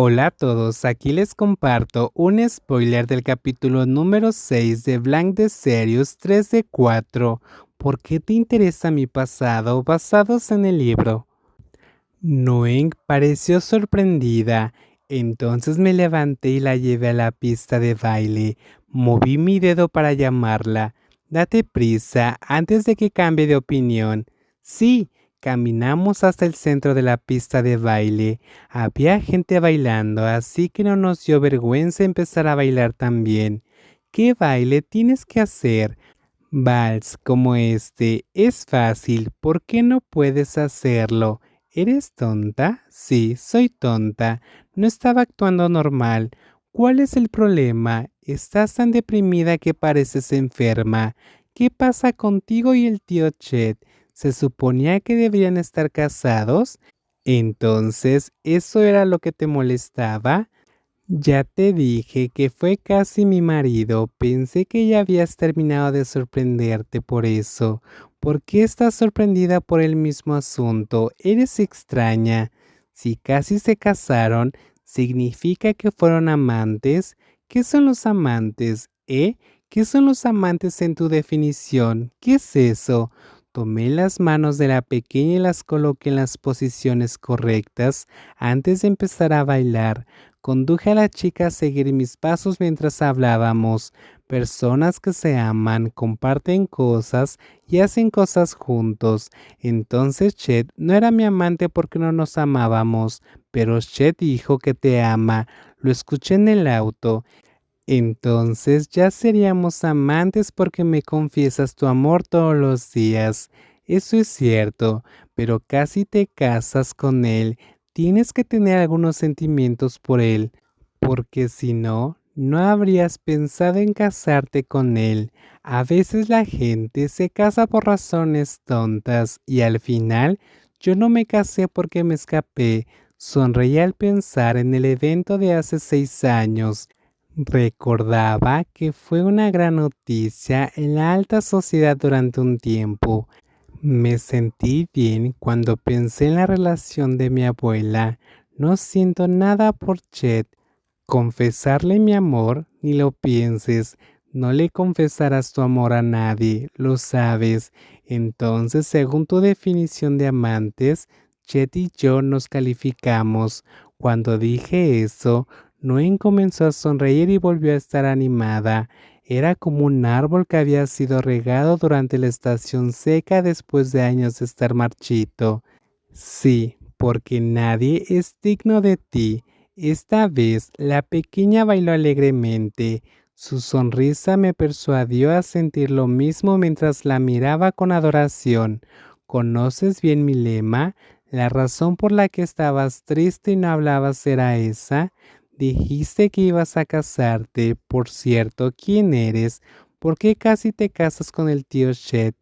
Hola a todos, aquí les comparto un spoiler del capítulo número 6 de Blank de Serious 3 de 4. ¿Por qué te interesa mi pasado basados en el libro? Noeng pareció sorprendida, entonces me levanté y la llevé a la pista de baile. Moví mi dedo para llamarla. Date prisa antes de que cambie de opinión. Sí, Caminamos hasta el centro de la pista de baile. Había gente bailando, así que no nos dio vergüenza empezar a bailar también. ¿Qué baile tienes que hacer? Vals como este. Es fácil. ¿Por qué no puedes hacerlo? ¿Eres tonta? Sí, soy tonta. No estaba actuando normal. ¿Cuál es el problema? Estás tan deprimida que pareces enferma. ¿Qué pasa contigo y el tío Chet? Se suponía que deberían estar casados. Entonces, ¿eso era lo que te molestaba? Ya te dije que fue casi mi marido. Pensé que ya habías terminado de sorprenderte por eso. ¿Por qué estás sorprendida por el mismo asunto? Eres extraña. Si casi se casaron, ¿significa que fueron amantes? ¿Qué son los amantes? ¿Eh? ¿Qué son los amantes en tu definición? ¿Qué es eso? Tomé las manos de la pequeña y las coloqué en las posiciones correctas antes de empezar a bailar. Conduje a la chica a seguir mis pasos mientras hablábamos. Personas que se aman, comparten cosas y hacen cosas juntos. Entonces Chet no era mi amante porque no nos amábamos, pero Chet dijo que te ama. Lo escuché en el auto. Entonces ya seríamos amantes porque me confiesas tu amor todos los días. Eso es cierto, pero casi te casas con él. Tienes que tener algunos sentimientos por él, porque si no, no habrías pensado en casarte con él. A veces la gente se casa por razones tontas y al final yo no me casé porque me escapé. Sonreí al pensar en el evento de hace seis años. Recordaba que fue una gran noticia en la alta sociedad durante un tiempo. Me sentí bien cuando pensé en la relación de mi abuela. No siento nada por Chet. Confesarle mi amor, ni lo pienses. No le confesarás tu amor a nadie, lo sabes. Entonces, según tu definición de amantes, Chet y yo nos calificamos. Cuando dije eso, Noen comenzó a sonreír y volvió a estar animada. Era como un árbol que había sido regado durante la estación seca después de años de estar marchito. Sí, porque nadie es digno de ti. Esta vez la pequeña bailó alegremente. Su sonrisa me persuadió a sentir lo mismo mientras la miraba con adoración. ¿Conoces bien mi lema? La razón por la que estabas triste y no hablabas era esa. Dijiste que ibas a casarte. Por cierto, ¿quién eres? ¿Por qué casi te casas con el tío Chet?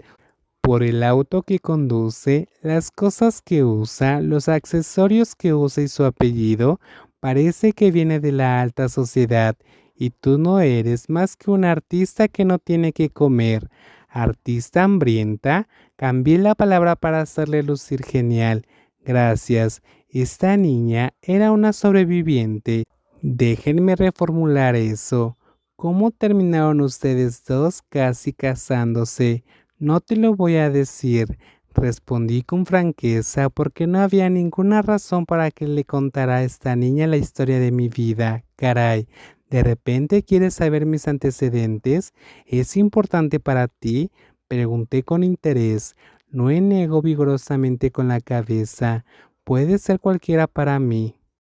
Por el auto que conduce, las cosas que usa, los accesorios que usa y su apellido, parece que viene de la alta sociedad. Y tú no eres más que un artista que no tiene que comer. Artista hambrienta, cambié la palabra para hacerle lucir genial. Gracias. Esta niña era una sobreviviente. Déjenme reformular eso. ¿Cómo terminaron ustedes dos casi casándose? No te lo voy a decir. Respondí con franqueza porque no había ninguna razón para que le contara a esta niña la historia de mi vida. Caray, ¿de repente quieres saber mis antecedentes? ¿Es importante para ti? Pregunté con interés. No negó vigorosamente con la cabeza. Puede ser cualquiera para mí.